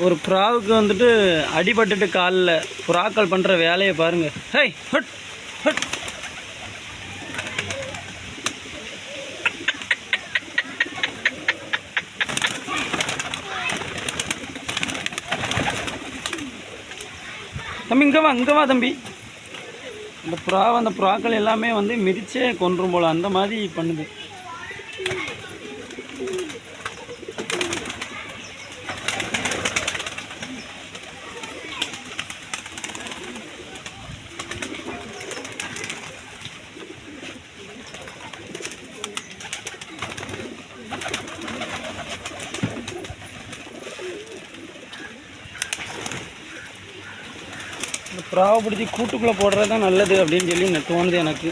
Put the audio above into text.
ஒரு புறாவுக்கு வந்துட்டு அடிபட்டுட்டு காலில் புறாக்கள் பண்ணுற வேலையை பாருங்கள் ஹை ஹட் ஹட். தம்பி இங்கே வா இங்கே வா தம்பி. இந்த புறா அந்த புறாக்கள் எல்லாமே வந்து மிதிச்சே கொன்றும் போல. அந்த மாதிரி பண்ணுது. இந்த புறாவை பிடிச்சி கூட்டுக்குள்ளே போடுறது தான் நல்லது அப்படின்னு சொல்லி தோணுது எனக்கு.